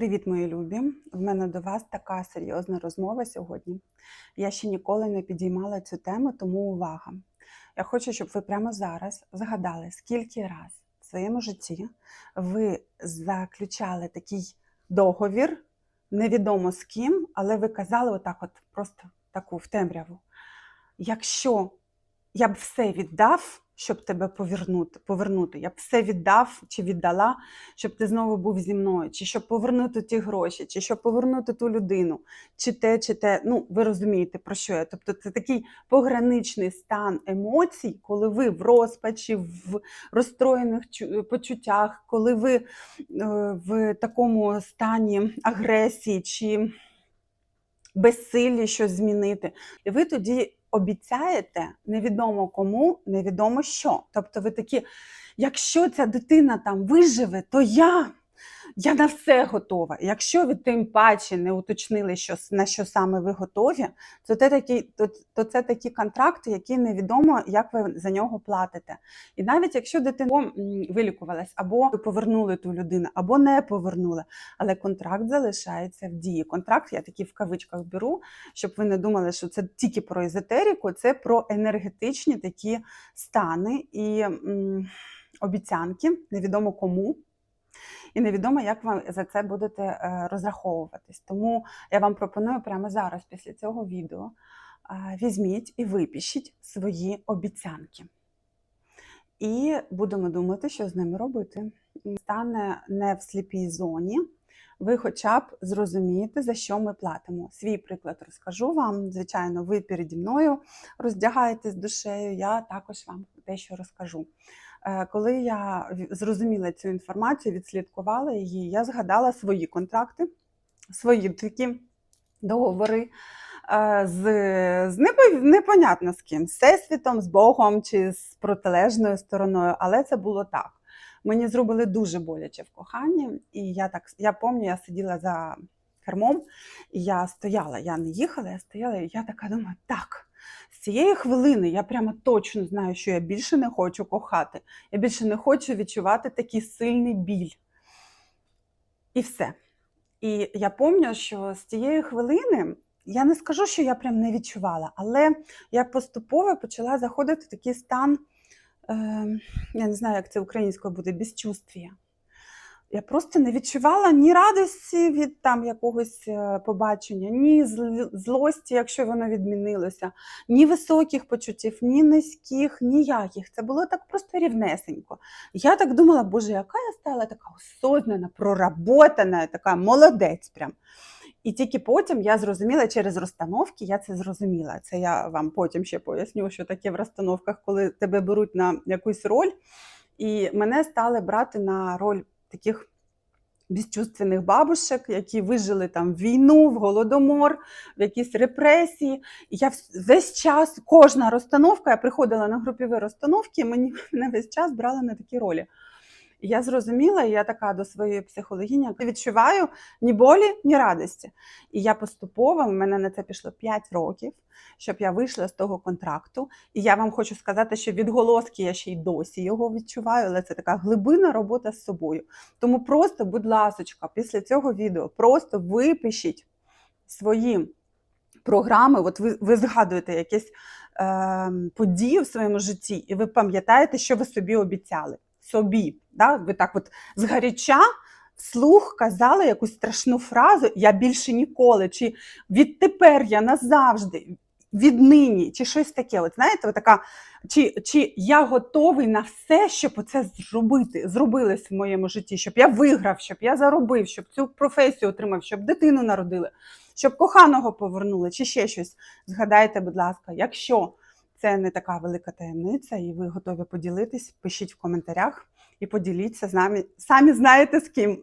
Привіт, мої любі! В мене до вас така серйозна розмова сьогодні. Я ще ніколи не підіймала цю тему, тому увага. Я хочу, щоб ви прямо зараз згадали, скільки раз в своєму житті ви заключали такий договір, невідомо з ким, але ви казали отак, от просто таку в темряву. Якщо я б все віддав, щоб тебе повернути, повернути, я б все віддав чи віддала, щоб ти знову був зі мною, чи щоб повернути ті гроші, чи щоб повернути ту людину, чи те, чи те. Ну, ви розумієте, про що я. Тобто це такий пограничний стан емоцій, коли ви в розпачі, в розстроєних чу- почуттях, коли ви е, в такому стані агресії чи безсиллі щось змінити. І ви тоді обіцяєте невідомо кому, невідомо що. Тобто ви такі, якщо ця дитина там виживе, то я. Я на все готова. Якщо ви тим паче не уточнили, що, на що саме ви готові, то це, такі, то, то це такі контракти, які невідомо, як ви за нього платите. І навіть якщо дитина вилікувалась, або повернули ту людину, або не повернули, але контракт залишається в дії. Контракт я такі в кавичках беру, щоб ви не думали, що це тільки про езотерику, це про енергетичні такі стани і м, обіцянки, невідомо кому. І невідомо, як ви за це будете е, розраховуватись. Тому я вам пропоную прямо зараз, після цього відео, е, візьміть і випишіть свої обіцянки. І будемо думати, що з ними робити. Стане не в сліпій зоні. Ви хоча б зрозумієте, за що ми платимо. Свій приклад розкажу вам. Звичайно, ви переді мною роздягаєтесь душею, я також вам дещо розкажу. Е, Коли я зрозуміла цю інформацію, відслідкувала її, я згадала свої контракти, свої такі договори е, з, з непо- непонятно з ким, з всесвітом, з Богом чи з протилежною стороною, але це було так. Мені зробили дуже боляче в коханні, і я так я пам'ятаю, я сиділа за кермом, і я стояла, я не їхала, я стояла, і я така думаю, так. З цієї хвилини я прямо точно знаю, що я більше не хочу кохати. Я більше не хочу відчувати такий сильний біль. І все. І я пам'ятаю, що з тієї хвилини я не скажу, що я прям не відчувала, але я поступово почала заходити в такий стан, е, я не знаю, як це українською буде, безчувствія. Я просто не відчувала ні радості від там якогось е, побачення, ні злості, якщо воно відмінилося, ні високих почуттів, ні низьких, ніяких. Це було так просто рівнесенько. Я так думала, боже, яка я стала така осознана, проработана, така молодець прям. І тільки потім я зрозуміла через розстановки, я це зрозуміла. Це я вам потім ще поясню, що таке в розстановках, коли тебе беруть на якусь роль. І мене стали брати на роль таких безчувственних бабушек, які вижили там в війну, в голодомор, в якісь репресії. І я весь час, кожна розстановка, я приходила на групові розстановки, мені мене весь час брали на такі ролі. І я зрозуміла, і я така до своєї психологині не відчуваю ні болі, ні радості. І я поступово, в мене на це пішло 5 років, щоб я вийшла з того контракту. І я вам хочу сказати, що відголоски я ще й досі його відчуваю, але це така глибинна робота з собою. Тому просто, будь ласочка, після цього відео просто випишіть свої програми. От ви, ви згадуєте якісь е, події в своєму житті, і ви пам'ятаєте, що ви собі обіцяли. Собі, да? ви так от згаряча вслух казали якусь страшну фразу Я більше ніколи, чи відтепер я назавжди, віднині, чи щось таке. От знаєте, от така, чи, чи я готовий на все, щоб це зробити, зробилось в моєму житті, щоб я виграв, щоб я заробив, щоб цю професію отримав, щоб дитину народили, щоб коханого повернули, чи ще щось. Згадайте, будь ласка, якщо це не така велика таємниця, і ви готові поділитись, пишіть в коментарях і поділіться з нами. Самі знаєте з ким.